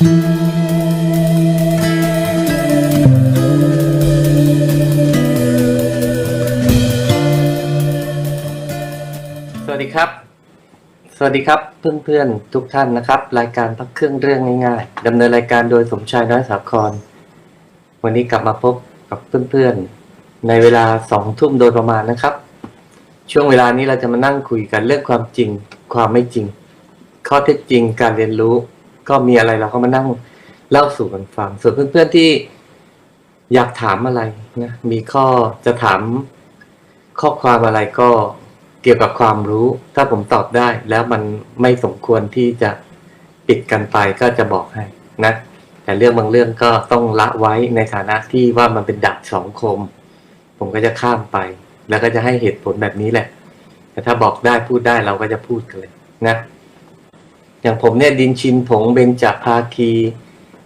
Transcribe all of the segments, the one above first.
สวัสดีครับ สวัสดีครับเพื่อนๆทุกท่านนะครับ รายการพักเครื่องเรื่องง่ายๆดำเนินรายการโดยสมชายน้อยสาคร วันนี้กลับมาพบกับเพื่อนๆ ในเวลาสองทุ่มโดยประมาณนะครับ ช่วงเวลานี้เราจะมานั่งคุยกันเรื่องความจริง ความไม่จริง ข้อเท็จจริงการเรียนรู้ ก็มีอะไรเราก็มานั่งเล่าสู่กันฟัง ส่วนเพื่อนๆที่อยากถามอะไรนะมีข้อจะถามข้อความอะไรก็เกี่ยวกับความรู้ ถ้าผมตอบได้ แล้วมันไม่สมควรที่จะปิดกันไปก็จะบอกให้นะ แต่เรื่องบางเรื่องก็ต้องละไว้ในฐานะที่ว่ามันเป็นดักสองคม ผมก็จะข้ามไป แล้วก็จะให้เหตุผลแบบนี้แหละ แต่ถ้าบอกได้พูดได้เราก็จะพูดกันเลยนะ อย่างผมเนี่ยดินชินผงเบญจภาคี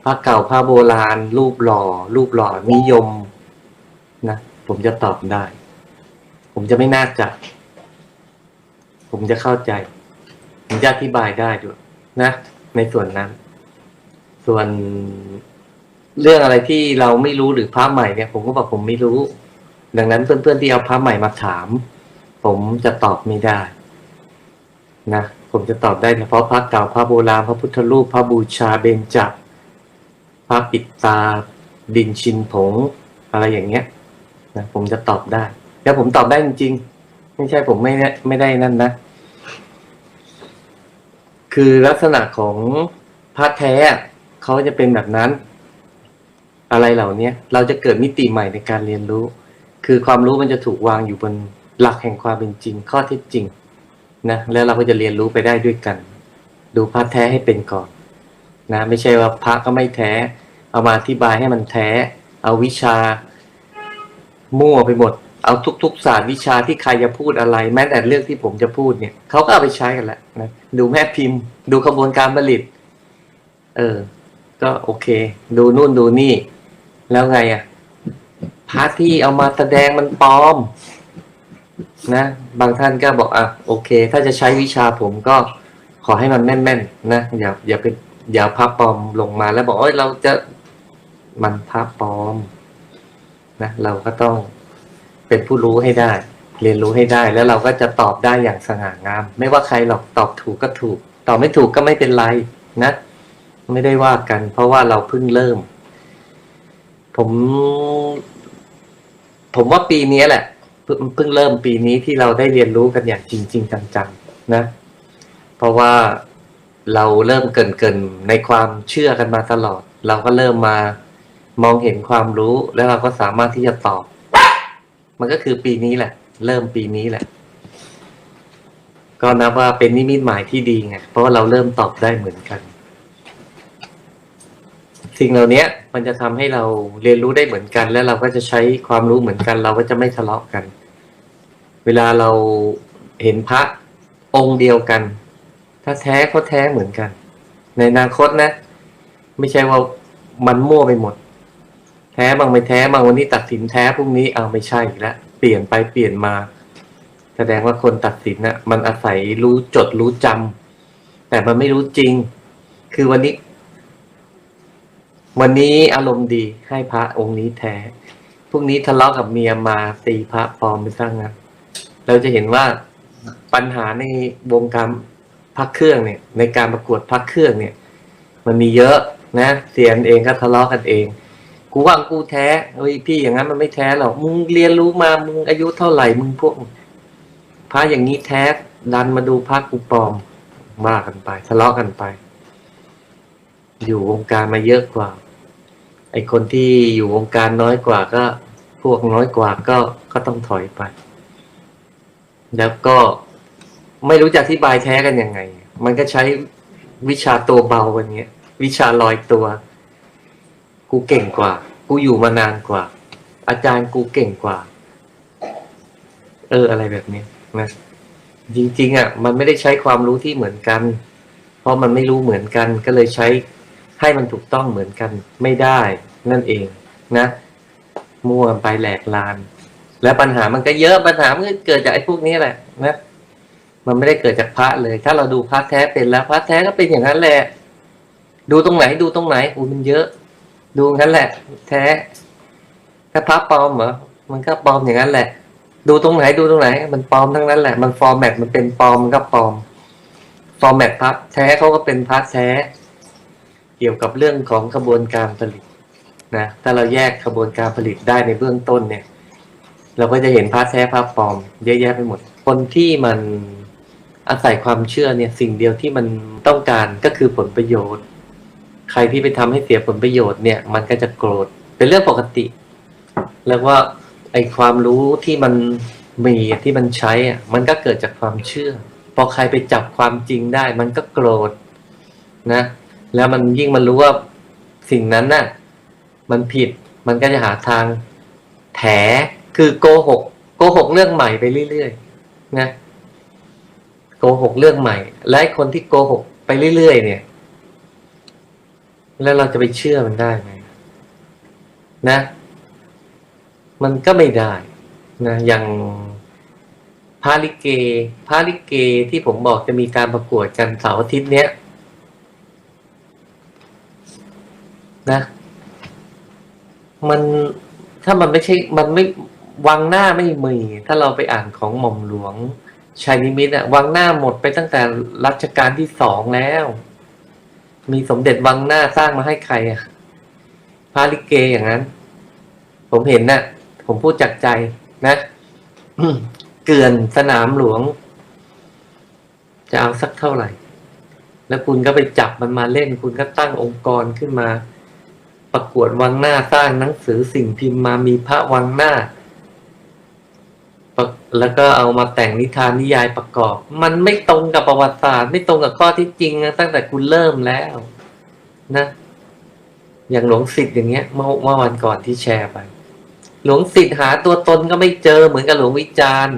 พระเก่าพระโบราณ รูปหล่อ รูปหล่อนิยมนะผมจะตอบได้ ผมจะไม่น่าจะผมจะเข้าใจ ผมจะอธิบายได้ด้วยนะ ในส่วนนั้น ส่วนเรื่องอะไรที่เราไม่รู้หรือพระใหม่เนี่ย ผมก็บอกผมไม่รู้ ดังนั้นเพื่อนๆที่เอาพระใหม่มาถาม ผมจะตอบไม่ได้ นะ ผมจะตอบได้เฉพาะพระเก่าพระโบราณพระพุทธรูปพระบูชาเบญจพระปิดตา ดินชินผง อะไรอย่างเงี้ยนะผมจะตอบได้ แล้วผมตอบได้จริงๆ ไม่ใช่ผมไม่ได้ไม่ได้นั่นนะ คือลักษณะของพระแท้เขาจะเป็นแบบนั้น อะไรเหล่านี้เราจะเกิดมิติใหม่ในการเรียนรู้ คือความรู้มันจะถูกวางอยู่บนหลักแห่งความเป็นจริง ข้อเท็จจริง นะแล้วเราก็จะเรียนรู้ไปได้ด้วยกัน ดูพระแท้ให้เป็นก่อนนะไม่ใช่ว่าพระก็ไม่แท้ เอามาอธิบายให้มันแท้ เอาวิชา มั่วไปหมด เอาทุกๆศาสตร์วิชาที่ใครจะพูดอะไร แม้แต่เรื่องที่ผมจะพูดเนี่ยเขาก็เอาไปใช้กันแล้วนะดูแม่พิมพ์ ดูกระบวนการผลิต เออ ก็โอเค ดูนู่นดูนี่ แล้วไงอะ่ะพระที่เอามาแสดงมันปลอม นะ บางท่านก็บอกอะโอเค ถ้าจะใช้วิชาผมก็ขอให้มันแม่นๆนะอย่าอย่าเป็นอย่าพระปลอมลงมาแล้วบอกเอ้ยเราจะมันพระปลอมนะเราก็ต้องเป็นผู้รู้ให้ได้ เรียนรู้ให้ได้แล้วเราก็จะตอบได้อย่างสง่างาม ไม่ว่าใครหรอกตอบถูกก็ถูก ตอบไม่ถูกก็ไม่เป็นไรนะ ไม่ได้ว่ากัน เพราะว่าเราเพิ่งเริ่ม ผม ผมว่าปีนี้แหละ เพิ่งเริ่มปีนี้ที่เราได้เรียนรู้กันอย่างจริงจริงจังๆนะ เพราะว่าเราเริ่มเกินเกินในความเชื่อกันมาตลอด เราก็เริ่มมามองเห็นความรู้แล้วเราก็สามารถที่จะตอบ มันก็คือปีนี้แหละ เริ่มปีนี้แหละ ก็นับว่าเป็นนิมิตหมายที่ดีไงเพราะว่าเราเริ่มตอบได้เหมือนกัน สิ่งเหล่านี้มันจะทำให้เราเรียนรู้ได้เหมือนกัน แล้วเราก็จะใช้ความรู้เหมือนกัน เราก็จะไม่ทะเลาะกัน เวลาเราเห็นพระองค์เดียวกัน ถ้าแท้ก็แท้เหมือนกัน ในอนาคตนะ ไม่ใช่ว่ามันมั่วไปหมด แท้บางไม่แท้บางวันนี้ตัดสินแท้พรุ่งนี้เอาไม่ใช่อีกแล้วเปลี่ยนไปเปลี่ยนมา แสดงว่าคนตัดสินนะ่ะมันอาศัยรู้จดรู้จำแต่มันไม่รู้จริง คือวันนี้ วันนี้อารมณ์ดีให้พระองค์นี้แท้พรุ่งนี้ทะเลาะกับเมียมาตีพระปลอมไปสร้างนะเราจะเห็นว่าปัญหาในวงการพักเครื่องเนี่ย ในการประกวดพักเครื่องเนี่ย มันมีเยอะนะเสียนเองก็ทะเลาะกันเองกูว่ากูแท้เฮ้ยพี่อย่างนั้นมันไม่แท้หรอกมึงเรียนรู้มามึงอายุเท่าไหร่มึงพวกพระอย่างนี้แท้ดันมาดูพระกูปลอมว่ากันไปทะเลาะกันไป อยู่วงการมาเยอะกว่า ไอคนที่อยู่วงการน้อยกว่าก็ พวกน้อยกว่าก็ก็ต้องถอยไป แล้วก็ไม่รู้จะอธิบายแท้กันยังไง มันก็ใช้วิชาตัวเบากันเงี้วิชาลอยตัว กูเก่งกว่า กูอยู่มานานกว่า อาจารย์กูเก่งกว่า เอออะไรแบบนี้นะจริง ๆ อะ มันไม่ได้ใช้ความรู้ที่เหมือนกัน เพราะมันไม่รู้เหมือนกันก็เลยใช้ ให้มันถูกต้องเหมือนกันไม่ได้นั่นเองนะมั่วไปแหลกลาน แล้วปัญหามันก็เยอะปัญหามันเกิดจากไอ้พวกนี้แหละนะมันไม่ได้เกิดจากพระเลย ถ้าเราดูพระแท้เป็นแล้วพระแท้ก็เป็นอย่างนั้นแหละ ดูตรงไหนดูตรงไหนอู้มันเยอะ ดูงั้นแหละ แท้ถ้าพระปลอมเหรอมันก็ปลอมอย่างนั้นแหละ ดูตรงไหนดูตรงไหน มันปลอมทั้งนั้นแหละ มันฟอร์แมตมันเป็นปลอมมันก็ปลอม ฟอร์แมตพระแท้เขาก็เป็นพระแท้ เกี่ยวกับเรื่องของกระบวนการผลิตนะถ้าเราแยกกระบวนการผลิตได้ในเบื้องต้นเนี่ย เราก็จะเห็นพระแท้พระปลอมเยอะแยะไปหมด คนที่มันอาศัยความเชื่อเนี่ยสิ่งเดียวที่มันต้องการก็คือผลประโยชน์ ใครที่ไปทำให้เสียผลประโยชน์เนี่ย มันก็จะโกรธเป็นเรื่องปกติ แล้วว่าไอความรู้ที่มันมีที่มันใช้อะมันก็เกิดจากความเชื่อ พอใครไปจับความจริงได้ มันก็โกรธนะ แล้วมันยิ่งมันรู้ว่าสิ่งนั้นน่ะ มันผิดมันก็จะหาทางแถคือโกหกโกหกเรื่องใหม่ไปเรื่อยๆนะโกหกเรื่องใหม่ และคนที่โกหกไปเรื่อยๆเนี่ย แล้วเราจะไปเชื่อมันได้ไหมนะ มันก็ไม่ได้นะอย่างพาลิเกพาลิเกที่ผมบอกจะมีการประกวดกันเสาร์อาทิตย์เนี้ย นะ มันถ้ามันไม่ใช่มันไม่วังหน้าไม่มี ถ้าเราไปอ่านของหม่อมหลวงชายนิมิตอะวังหน้าหมดไปตั้งแต่รัชกาลที่สองแล้ว มีสมเด็จวังหน้าสร้างมาให้ใครอะพาลิเกอย่างนั้น ผมเห็นนะ่ะ ผมพูดจากใจนะเกลื่อนสนามหลวง จะเอาสักเท่าไหร่ แล้วคุณก็ไปจับมันมาเล่น คุณก็ตั้งองค์กรขึ้นมา ประกวดวังหน้าสร้างหนังสือสิ่งพิมพ์มามีพระวังหน้า แล้วก็เอามาแต่งนิทานนิยายประกอบ มันไม่ตรงกับประวัติศาสตร์ ไม่ตรงกับข้อที่จริงตั้งแต่คุณเริ่มแล้ว นะ อย่างหลวงสิทธิ์อย่างเงี้ยเมื่อเมื่อวันก่อนที่แชร์ไป หลวงสิทธิ์หาตัวตนก็ไม่เจอเหมือนกับหลวงวิจารณ์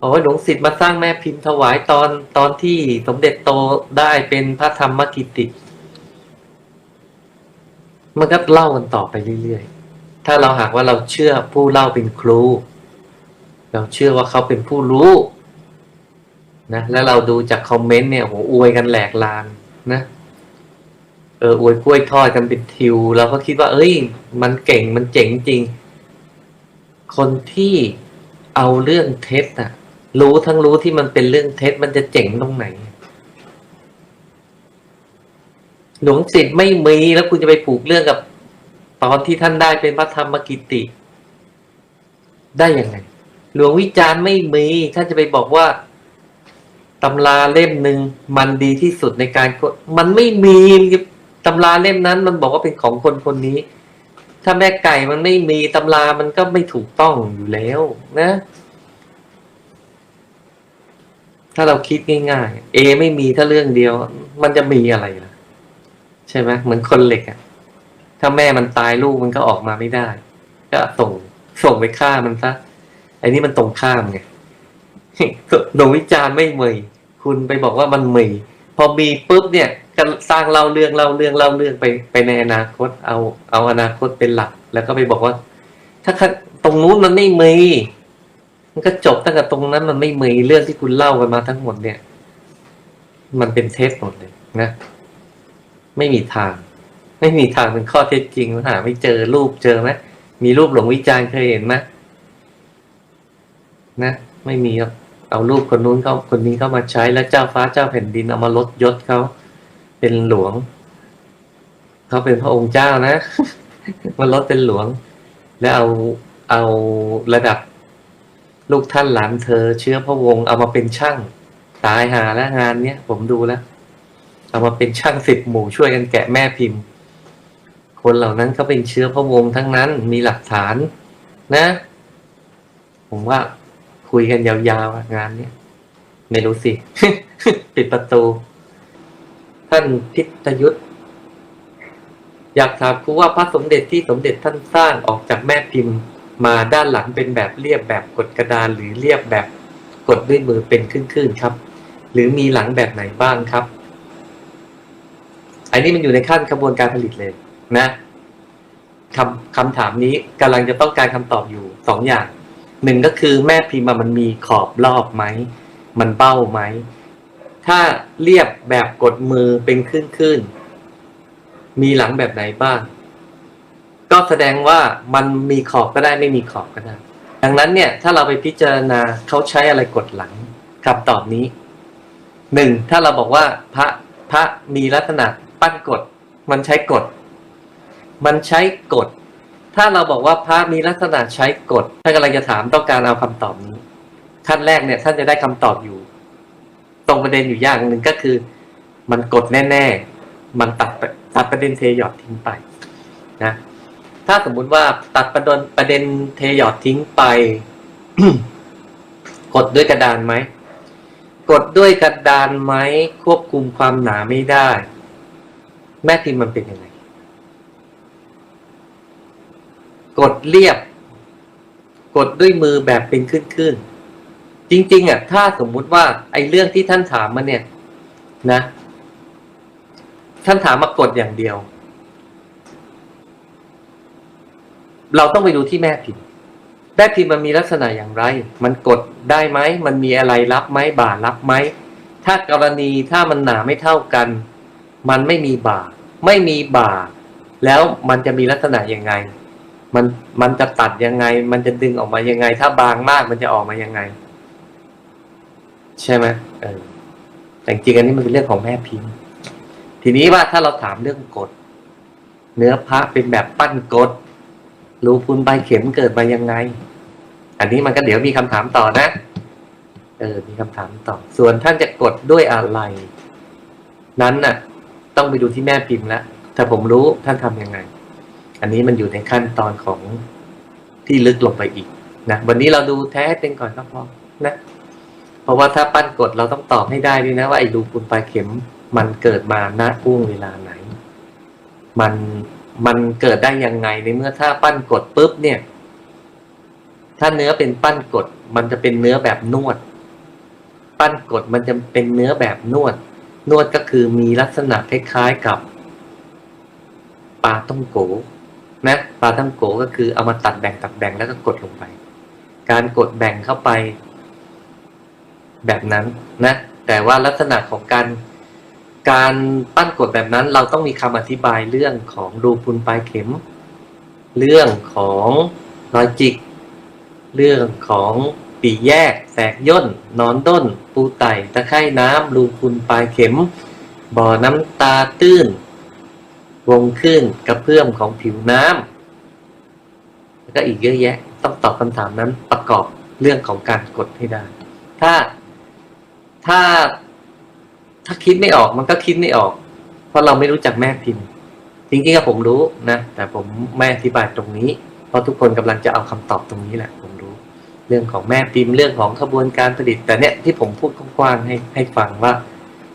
บอกว่าหลวงสิทธิ์มาสร้างแม่พิมพ์ถวายตอนตอนที่สมเด็จโตได้เป็นพระธรรมกิติ มันก็เล่ากันต่อไปเรื่อยๆ ถ้าเราหากว่าเราเชื่อผู้เล่าเป็นครู เราเชื่อว่าเขาเป็นผู้รู้นะแล้วเราดูจากคอมเมนต์เนี่ยโหอวยกันแหลกลานนะเอออวยกล้วยทอดกันเป็นทิวเราก็คิดว่า เอ้ย มันเก่งมันเจ๋งจริง คนที่เอาเรื่องเท็จอะรู้ทั้งรู้ที่มันเป็นเรื่องเท็จมันจะเจ๋งตรงไหน หลวงสิทธิ์ไม่มีแล้วคุณจะไปผูกเรื่องกับ ตอนที่ท่านได้เป็นพระธรรมกิติ ได้ยังไง หลวงวิจารณ์ไม่มีท่านจะไปบอกว่าตำราเล่มหนึ่งมันดีที่สุดในการมันไม่มีตำราเล่มนั้น มันบอกว่าเป็นของคนคนนี้ ถ้าแม่ไก่มันไม่มีตำรามันก็ไม่ถูกต้องอยู่แล้วนะ ถ้าเราคิดง่ายๆเอไม่มีถ้าเรื่องเดียว มันจะมีอะไรล่ะ ใช่ไหมเหมือนคนเหล็กอะ่ะ ถ้าแม่มันตายลูกมันก็ออกมาไม่ได้ ก็ส่งส่งไปฆ่ามันซะไอ้นี่มันตรงข้ามไงหลวงวิจารณ์ไม่เมีคุณไปบอกว่ามันเมีพอมีปุ๊บเนี่ยก็สร้างเล่าเรื่องเล่าเรื่องเล่าเรื่องไปไปในอนาคต เอาเอาอนาคตเป็นหลัก แล้วก็ไปบอกว่า ถ้าตรงนู้นมันไม่มีมันก็จบตั้งแต่ตรงนั้นมันไม่เมีเรื่องที่คุณเล่ากันมาทั้งหมดเนี่ย มันเป็นเท็จหมดเลยนะ ไม่มีทาง ไม่มีทางเป็นข้อเท็จจริงหาไม่เจอรูปเจอไหมมีรูปหลวงวิจารณ์เคยเห็นไหมนะไม่มีหรอกเอารูปคนนู้นเขาคนนี้เข้ามาใช้แล้วเจ้าฟ้าเจ้าแผ่นดินเอามาลดยศเขาเป็นหลวงเขาเป็นพระองค์เจ้านะมาลดเป็นหลวง แล้วเอาเอาระดับลูกท่านหลานเธอเชื้อพระวงศ์เอามาเป็นช่าง ตายหาแล้วงานเนี้ยผมดูแล้ว เอามาเป็นช่างสิบหมู่ช่วยกันแกะแม่พิมพ์ คนเหล่านั้นก็เป็นเชื้อพระวงศ์ทั้งนั้นมีหลักฐานนะ ผมว่าคุยกันยาวๆงานเนี้ยไม่รู้สิ ปิดประตู ท่านพิทยุทธอยากถามครูว่าพระสมเด็จที่สมเด็จท่านสร้างออกจากแม่พิมพ์ มาด้านหลังเป็นแบบเรียบแบบกดกระดานหรือเรียบแบบกดด้วยมือเป็นคลื่นๆครับ หรือมีหลังแบบไหนบ้างครับ อันนี้มันอยู่ในขั้นกระบวนการผลิตเลยนะคำคำถามนี้กำลังจะต้องการคำตอบอยู่สองอย่างหนึ่งก็คือแม่พิมพ์มันมีขอบรอบไหม มันเบ้าไหม ถ้าเรียบแบบกดมือเป็นคลื่นมีหลังแบบไหนบ้าง ก็แสดงว่ามันมีขอบก็ได้ไม่มีขอบก็ได้ ดังนั้นเนี่ย ถ้าเราไปพิจารณาเขาใช้อะไรกดหลังคำตอบนี้หนึ่งถ้าเราบอกว่าพระพระมีลักษณะ ปั้นกฎมันใช้กฎมันใช้กฎถ้าเราบอกว่าพระมีลักษณะใช้กฎถ้ากำลังจะถามต้องการเอาคำตอบนี้ขั้นแรกเนี่ยท่านจะได้คำตอบอยู่ ตรงประเด็นอยู่อย่างหนึ่งก็คือ มันกดแน่ ๆ มันตัดตัดประเด็นเทหยอดทิ้งไปนะถ้าสมมุติว่าตัดประเด็นประเด็นเทหยอดทิ้งไป กดด้วยกระดานไหมกดด้วยกระดานไหมควบคุมความหนาไม่ได้ แม่พิมพ์มันเป็นยังไง กดเรียบ กดด้วยมือแบบเป็นขึ้นๆจริง ๆอะถ้าสมมุติว่า ไอ้เรื่องที่ท่านถามมาเนี่ย นะ ท่านถามมากดอย่างเดียว เราต้องไปดูที่แม่พิมพ์แม่พิมพ์มันมีลักษณะอย่างไร มันกดได้ไหม มันมีอะไรรับไหมบ่ารับไหม ถ้ากรณีถ้ามันหนาไม่เท่ากัน มันไม่มีบ่า ไม่มีบ่า แล้วมันจะมีลักษณะยังไง มันมันจะตัดยังไง มันจะดึงออกมายังไง ถ้าบางมากมันจะออกมายังไง ใช่ไหมเออแต่จริงๆอันนี้มันเป็นเรื่องของแม่พิมพ์ ทีนี้ว่าถ้าเราถามเรื่องกฎเนื้อพระเป็นแบบปั้นกฎรูพุนใบเข็มเกิดมายังไง อันนี้มันก็เดี๋ยวมีคำถามต่อนะ เออ มีคำถามต่อ ส่วนท่านจะกดด้วยอะไร นั้นน่ะ ต้องไปดูที่แม่พิมพ์แล้วถ้าผมรู้ท่านทำยังไง อันนี้มันอยู่ในขั้นตอนของที่ลึกลงไปอีกนะวันนี้เราดูแท้เป็นก่อนก็พอนะ เพราะว่าถ้าปั้นกดเราต้องตอบให้ได้ด้วยนะว่าไอ้รูพุนปลายเข็มมันเกิดมาณช่วงเวลาไหน มันมันเกิดได้ยังไงในเมื่อถ้าปั้นกดปุ๊บเนี่ย ถ้าเนื้อเป็นปั้นกด มันจะเป็นเนื้อแบบนวด ปั้นกดมันจะเป็นเนื้อแบบนวด นวดก็คือมีลักษณะคล้ายๆกับปลาต้องโกนะปลาต้องโกก็คือเอามาตัดแบ่งตัดแบ่งแล้วก็กดลงไป การกดแบ่งเข้าไป แบบนั้นนะ แต่ว่าลักษณะของการการปั้นกดแบบนั้น เราต้องมีคำอธิบายเรื่องของรูพุนปลายเข็ม เรื่องของรอจิก เรื่องของ ปีแยก แสกย่น นอนด้น ปูไต่ตะไคร่น้ำรูพุนปลายเข็ม บ่อน้ำตาตื้น วงขึ้นกระเพื่อมของผิวน้ำแล้วก็อีกเยอะแยะ ต้องตอบคำถามนั้นประกอบเรื่องของการกดให้ได้ ถ้าถ้าถ้าคิดไม่ออกมันก็คิดไม่ออก เพราะเราไม่รู้จักแม่พิมพ์ จริงๆก็ผมรู้นะ แต่ผมไม่อธิบายตรงนี้ เพราะทุกคนกำลังจะเอาคำตอบตรงนี้แหละ เรื่องของแม่พิมพ์เรื่องของขบวนการผลิต แต่เนี่ยที่ผมพูดกว้างๆให้ให้ฟังว่า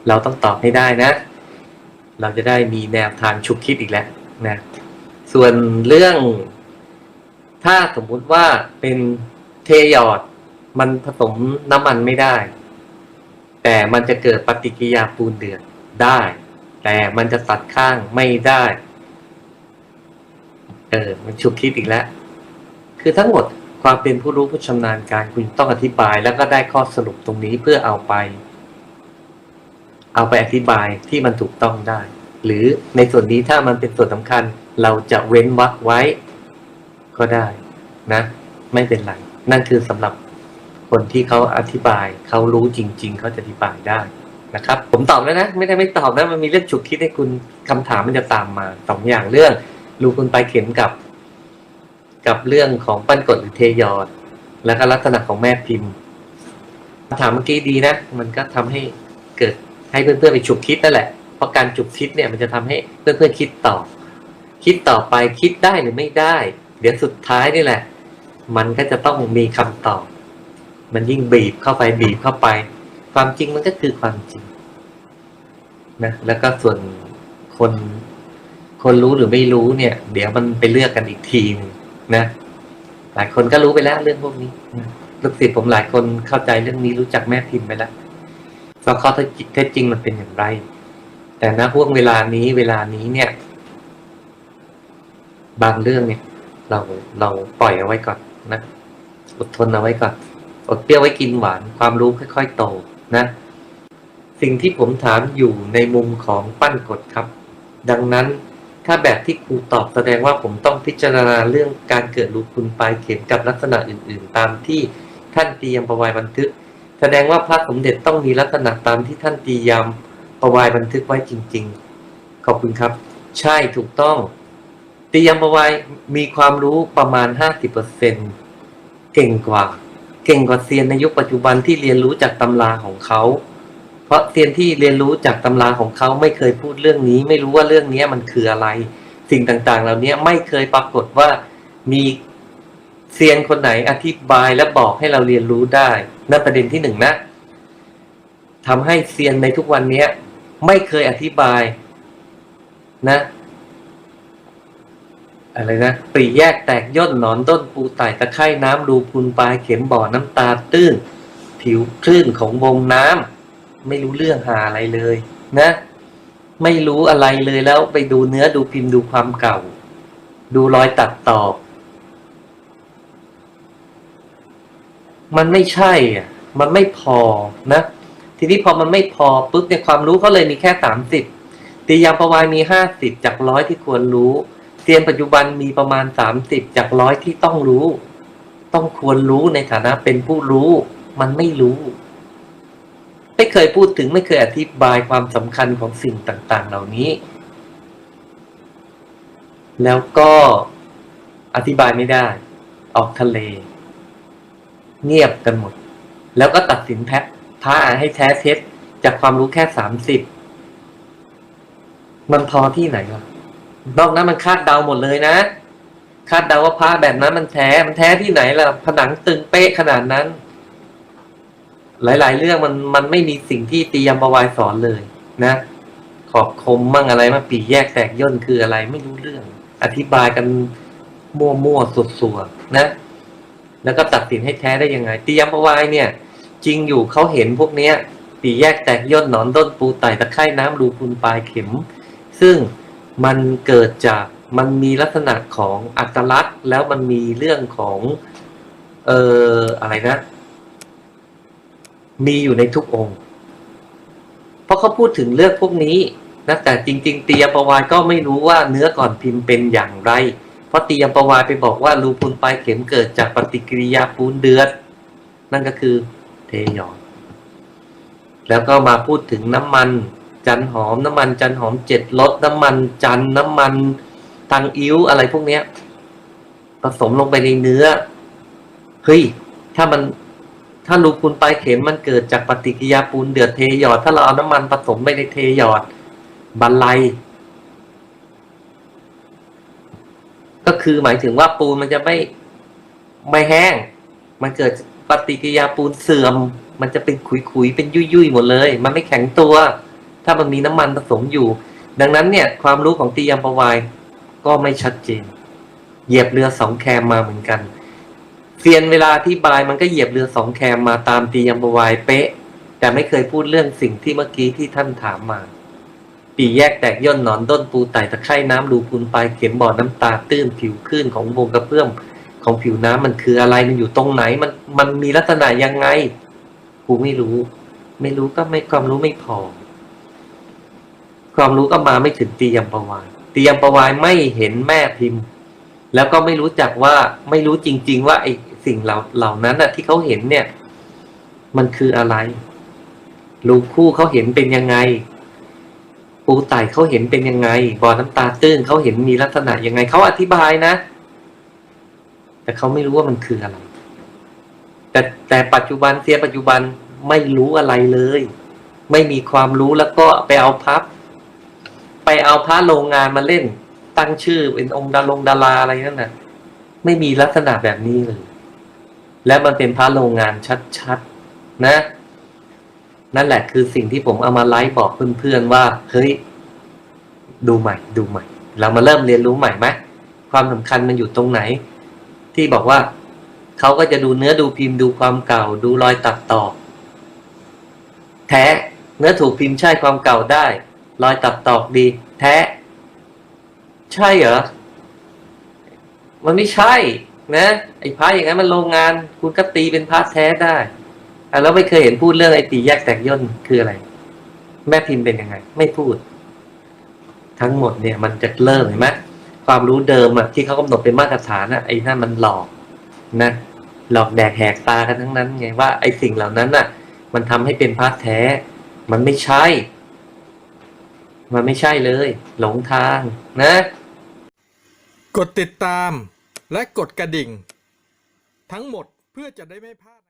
เราต้องตอบให้ได้นะ เราจะได้มีแนวทางฉุกคิดอีกแล้วนะส่วนเรื่อง ถ้าสมมุติว่าเป็นเทยอดมันผสมน้ำมันไม่ได้ แต่มันจะเกิดปฏิกิริยาปูนเดือดได้ แต่มันจะตัดข้างไม่ได้ เออ มันฉุกคิดอีกแล้ว คือทั้งหมด ความเป็นผู้รู้ผู้ชำนาญการคุณต้องอธิบาย แล้วก็ได้ข้อสรุปตรงนี้เพื่อเอาไป เอาไปอธิบายที่มันถูกต้องได้ หรือในส่วนนี้ถ้ามันเป็นส่วนสำคัญ เราจะเว้นวรรคไว้ ก็ได้นะ ไม่เป็นไรนั่นคือสำหรับคนที่เขาอธิบายเขารู้จริง ๆเขาจะอธิบายได้นะครับ ผมตอบแล้วนะ ไม่ได้ไม่ตอบนะมันมีเรื่องฉุกคิดให้คุณคำถามมันจะตามมาสองอย่างเรื่องรูคุณไปเข็มกับ กับเรื่องของปั้นกดหรือเทยอด แล้วก็ลักษณะของแม่พิมพ์คำถามเมื่อกี้ดีนะ มันก็ทำให้เกิดให้เพื่อนๆไปฉุกคิดนั่นแหละ เพราะการฉุกคิดเนี่ยมันจะทำให้เพื่อนๆคิดต่อ คิดต่อไปคิดได้หรือไม่ได้ เดี๋ยวสุดท้ายนี่แหละ มันก็จะต้องมีคำตอบ มันยิ่งบีบเข้าไปบีบเข้าไป ความจริงมันก็คือความจริงนะแล้วก็ส่วนคน คนรู้หรือไม่รู้เนี่ย เดี๋ยวมันไปเลือกกันอีกทีนึง นะหลายคนก็รู้ไปแล้วเรื่องพวกนี้ลูกศิษย์ผมหลายคนเข้าใจเรื่องนี้รู้จักแม่พิมพ์ไปแล้วว่าข้อเท็จจริงมันเป็นอย่างไร แต่ณห่วงเวลานี้เวลานี้เนี่ย บางเรื่องเนี่ย เราเราปล่อยเอาไว้ก่อนนะอดทนเอาไว้ก่อนอดเปรี้ยวไว้กินหวานความรู้ค่อย ๆ โตนะสิ่งที่ผมถามอยู่ในมุมของปั้นกฎครับ ดังนั้น ถ้าแบบที่ครูตอบแสดงว่าผมต้องพิจารณาเรื่องการเกิดรูพุนปลายเข็มกับลักษณะอื่น ๆ ตามที่ท่านตียมประวายบันทึก แสดงว่าพระสมเด็จต้องมีลักษณะตามที่ท่านตียามประวายบันทึกไว้จริง ๆ ขอบคุณครับ ใช่ถูกต้อง ตียามประวายมีความรู้ประมาณ 50%เก่งกว่า เก่งกว่าเซียนในยุคปัจจุบันที่เรียนรู้จากตำราของเขา เพราะเซียนที่เรียนรู้จากตำราของเขาไม่เคยพูดเรื่องนี้ ไม่รู้ว่าเรื่องนี้มันคืออะไร สิ่งต่างๆ เหล่านี้ไม่เคยปรากฏว่ามีเซียนคนไหนอธิบายและบอกให้เราเรียนรู้ได้นั่นประเด็นที่หนึ่งนะทำให้เซียนในทุกวันนี้ไม่เคยอธิบายนะ อะไรนะปรีแยกแตกย่นหนอนต้นปูไต่ตะไคร่น้ำรูพุนปลายเข็มบ่อน้ำตาตื้น ผิวคลื่นของวงน้ำ ไม่รู้เรื่องหาอะไรเลย นะ ไม่รู้อะไรเลยแล้วไปดูเนื้อดูพิมพ์ดูความเก่า ดูรอยตัดต่อ มันไม่ใช่อะ มันไม่พอนะ ทีนี้พอมันไม่พอปุ๊บในยความรู้เขาเลยมีแค่สามสิบตียามประวายมีห้าสิบจากร้อยที่ควรรู้เซียนปัจจุบันมีประมาณสามสิบจากร้อยที่ต้องรู้ ต้องควรรู้ในฐานะเป็นผู้รู้ มันไม่รู้ ไม่เคยพูดถึงไม่เคยอธิบายความสำคัญของสิ่งต่างๆ เหล่านี้ แล้วก็อธิบายไม่ได้ ออกทะเล เงียบกันหมด แล้วก็ตัดสินแพ้พระให้แท้เท็จจากความรู้แค่สามสิบมันพอที่ไหนวะนอกนั้นมันคาดเดาหมดเลยนะ คาดเดาว่าพระแบบนั้นมันแท้ มันแท้ที่ไหนล่ะ ผนังตึงเป๊ะขนาดนั้น หลาย ๆ เรื่องมันมันไม่มีสิ่งที่ตียมประวายสอนเลยนะ ขอบคมมั่งอะไรมาปีแยกแตกย่นคืออะไรไม่รู้เรื่อง อธิบายกันมั่วๆสัวๆนะ แล้วก็ตัดสินให้แท้ได้ยังไงตียมประวายเนี่ย จริงอยู่เขาเห็นพวกเนี้ยปีแยกแตกย่นหนอนต้นปูไต่ตะไคร่น้ำรูพุนปลายเข็ม ซึ่งมันเกิดจากมันมีลักษณะของอัตลักษณ์ แล้วมันมีเรื่องของ เอ่ออะไรนะ มีอยู่ในทุกองค์ เพราะเขาพูดถึงเรื่องพวกนี้นะแต่จริงๆเตียประวายก็ไม่รู้ว่าเนื้อก่อนพิมพ์เป็นอย่างไร เพราะเตียประวายไปบอกว่ารูพุนปลายเข็มเกิดจากปฏิกิริยาปูนเดือด นั่นก็คือเทยอดแล้วก็มาพูดถึงน้ำมัน จันหอมน้ำมัน จันหอมเจ็ดรสน้ำมันจันน้ำมันตังอิ้วอะไรพวกเนี้ยผสมลงไปในเนื้อเฮ้ยถ้ามัน ถ้ารูปูนปลายเข็มมันเกิดจากปฏิกิริยาปูนเดือดเทหยอด ถ้าเราเอาน้ำมันผสมไปในเทหยอดบันไลก็คือหมายถึงว่าปูนมันจะไม่ไม่แห้ง มันเกิดปฏิกิริยาปูนเสื่อม มันจะเป็นขุยๆ เป็นยุ่ยๆ หมดเลย มันไม่แข็งตัว ถ้ามันมีน้ำมันผสมอยู่ ดังนั้นเนี่ย ความรู้ของตียมประวายก็ไม่ชัดเจน เหยียบเรือสองแคมมาเหมือนกัน เซียนเวลาที่บายมันก็เหยียบเรือสองแคมมาตามตียมประวายเป๊ะ แต่ไม่เคยพูดเรื่องสิ่งที่เมื่อกี้ที่ท่านถามมา ปีแยกแตกย่นหนอนต้นปูไต่ตะไคร่น้ำรูพูนปลายเข็มบ่อน้ำตาตื้นผิวคลื่นของวงกระเพื่อมของผิวน้ำมันคืออะไรมันอยู่ตรงไหนมันมันมีลักษณะยังไงกูไม่รู้ ไม่รู้ก็ไม่ความรู้ไม่พอ ความรู้ก็มาไม่ถึงตียมประวายตียมประวายไม่เห็นแม่พิมพ์ แล้วก็ไม่รู้จักว่าไม่รู้จริง ๆ ว่าไอ้ สิ่งเหล่าเหล่านั้นน่ะที่เขาเห็นเนี่ย มันคืออะไร ลูกคู่เขาเห็นเป็นยังไง ปูไต่เขาเห็นเป็นยังไงบ่อน้ำตาตื้นเขาเห็นมีลักษณะยังไงเขาอธิบายนะ แต่เขาไม่รู้ว่ามันคืออะไร แต่แต่ปัจจุบันเสียปัจจุบันไม่รู้อะไรเลย ไม่มีความรู้แล้วก็ไปเอาพับ ไปเอาพระโรงงานมาเล่น ตั้งชื่อเป็นองค์ดารงดาราอะไรนั่นน่ะไม่มีลักษณะแบบนี้เลย และมันเป็นพระโรงงานชัดๆนะ นั่นแหละคือสิ่งที่ผมเอามาไลฟ์บอกเพื่อนๆว่า เฮ้ย ดูใหม่ ดูใหม่ เรามาเริ่มเรียนรู้ใหม่ไหมความสำคัญมันอยู่ตรงไหน ที่บอกว่าเขาก็จะดูเนื้อดูพิมพ์ดูความเก่า ดูรอยตัดต่อ แท้เนื้อถูกพิมพ์ใช่ความเก่าได้ รอยตัดตอกดี แท้ ใช่เหรอมันไม่ใช่ นะไอ้พระอย่างนั้นมันโรงงาน คุณก็ตีเป็นพระแท้ได้อะแล้วไม่เคยเห็นพูดเรื่องไอ้ตีแยกแตกย่นคืออะไร แม่พิมพ์เป็นยังไง ไม่พูด ทั้งหมดเนี่ย มันจะเริ่มเห็นไหมความรู้เดิมอะที่เขากำหนดเป็นมาตรฐานอะไอ้นั่นมันหลอกนะหลอกแดกแหกตากันทั้งนั้นไงว่าไอ้สิ่งเหล่านั้นน่ะมันทำให้เป็นพระแท้ มันไม่ใช่ มันไม่ใช่เลย หลงทางนะ กดติดตาม และกดกระดิ่ง ทั้งหมดเพื่อจะได้ไม่พลาด